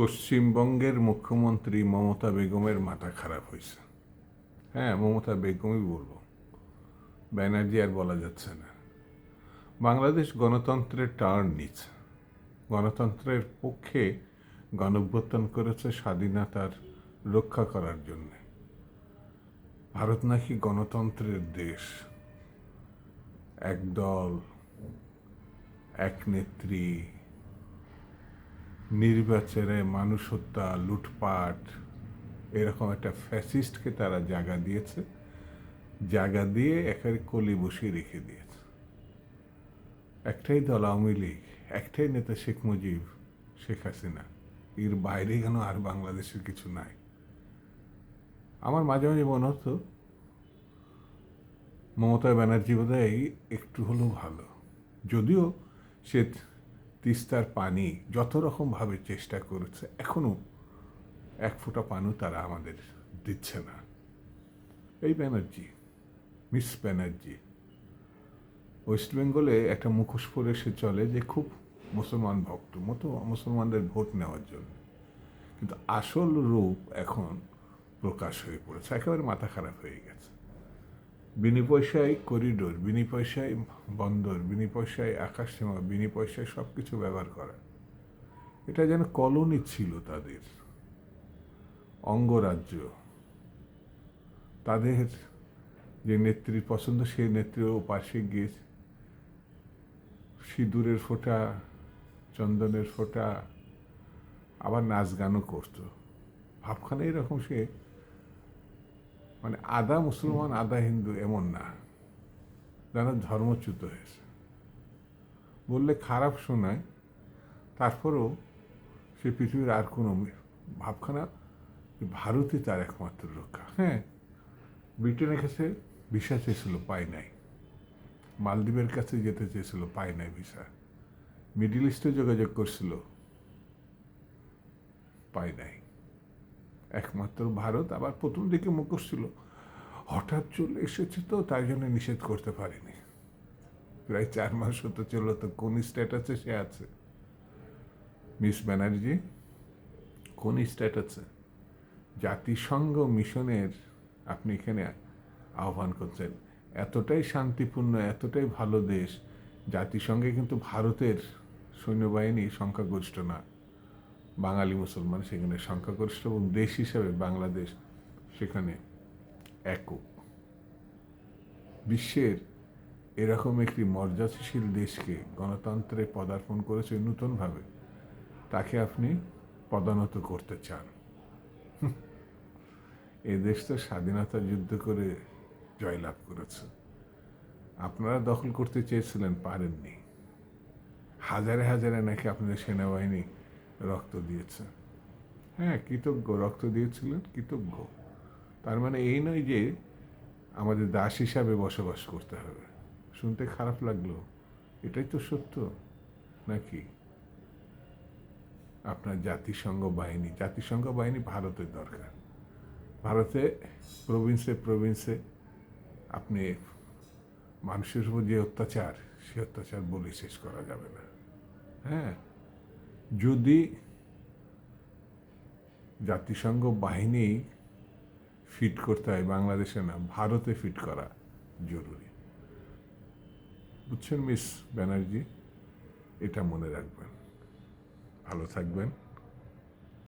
পশ্চিমবঙ্গের মুখ্যমন্ত্রী মমতা বেগমের মাথা খারাপ হয়েছে। হ্যাঁ মমতা বেগমই বলব। ব্যানার্জি আর বলা যাচ্ছে না। বাংলাদেশ গণতন্ত্রের টার্ন নিচ্ছে। গণতন্ত্রের পক্ষে গণভ্যুত্থান করেছে স্বাধীনতার রক্ষা করার জন্যে। ভারত নাকি গণতন্ত্রের দেশ। এক দল, এক নেত্রী নির্বাচনে মানুষ হত্যা, লুটপাট, এরকম একটা ফ্যাসিস্টকে তারা জায়গা দিয়েছে। জায়গা দিয়ে একেবারে কলি বসিয়ে রেখে দিয়েছে। একটাই দল আওয়ামী লীগ, একটাই নেতা শেখ মুজিব, শেখ হাসিনা। এর বাইরে কেন আর বাংলাদেশের কিছু নাই। আমার মাঝে মাঝে মনে হতো, মমতা ব্যানার্জি বোধহয় একটু হলেও ভালো। যদিও সে তিস্তার পানি যত রকমভাবে চেষ্টা করেছে এখনও এক ফোঁটা পানও তারা আমাদের দিচ্ছে না। এই ব্যানার্জি, মিস ব্যানার্জি, ওয়েস্ট বেঙ্গলে একটা মুখোশ পরে সে চলে যে খুব মুসলমান ভক্ত, মতো মুসলমানদের ভোট নেওয়ার জন্য। কিন্তু আসল রূপ এখন প্রকাশ হয়ে পড়েছে, একেবারে মাথা খারাপ হয়ে গেছে। বিনি পয়সায় করিডোর, বিনি পয়সায় বন্দর, বিনি পয়সায় আকাশসীমা বিনি পয়সায় সব কিছু ব্যবহার করা। এটা যেন কলোনি ছিল তাদের। অঙ্গরাজ্য। তাদের যে নেত্রীর পছন্দ, সেই নেত্রীও পাশে গিয়ে সিঁদুরের ফোঁটা, চন্দনের ফোঁটা, আবার নাচ গানও করতো। ভাবখানে এরকম সে মানে আদা মুসলমান আদা হিন্দু এমন না। যেন ধর্মচ্যুত হয়েছে। বললে খারাপ শোনায়, তারপরেও সে পৃথিবীর আর কোনো ভাবখানা ভারতই তার একমাত্র রক্ষা। হ্যাঁ ব্রিটেনের কাছে ভিসা চেয়েছিল, পায় নাই। মালদ্বীপের কাছে যেতে চেয়েছিল, পায় নাই ভিসা। মিডিল ইস্টে যোগাযোগ করছিল, পায় নাই। একমাত্র ভারত, আবার প্রথম দিকে মুখোশ ছিল। হঠাৎ চলে এসেছে তো, তাই জন্য নিষেধ করতে পারিনি। প্রায় চার মাস হতে চলো তো, কোন স্ট্যাটাসে সে আছে? মিস ব্যানার্জি, কোন স্ট্যাটাসে? জাতিসংঘ মিশনের আপনি এখানে আহ্বান করছেন। এতটাই শান্তিপূর্ণ, এতটাই ভালো দেশ, জাতিসংঘে কিন্তু ভারতের সৈন্যবাহিনী সংখ্যাগরিষ্ঠ না। বাঙালি মুসলমান সেখানে সংখ্যাগরিষ্ঠ এবং দেশ হিসাবে বাংলাদেশ সেখানে একক। বিশ্বের এরকম একটি মর্যাদাশীল দেশকে গণতন্ত্রে পদার্পণ করেছে নূতনভাবে, তাকে আপনি পদানত করতে চান। এ দেশ তো স্বাধীনতা যুদ্ধ করে জয়লাভ করেছে। আপনারা দখল করতে চেয়েছিলেন, পারেননি। হাজারে হাজারে নাকি আপনাদের সেনাবাহিনী রক্ত দিয়েছে। হ্যাঁ কৃতজ্ঞ, রক্ত দিয়েছিলেন কৃতজ্ঞ। তার মানে এই নয় যে আমাদের দাস হিসাবে বসবাস করতে হবে। শুনতে খারাপ লাগল। এটাই তো সত্য, নাকি? আপনার জাতিসংঘ বাহিনী জাতিসংঘ বাহিনী ভারতের দরকার। ভারতে প্রভিন্সে প্রভিন্সে আপনি মানুষের উপর যে অত্যাচার, সে অত্যাচার বলে শেষ করা যাবে না। হ্যাঁ যদি জাতিসংঘ বাহিনী ফিট করতে হয়, বাংলাদেশে না, ভারতে ফিট করা জরুরি। বুঝছেন মিস ব্যানার্জি? এটা মনে রাখবেন। ভালো থাকবেন।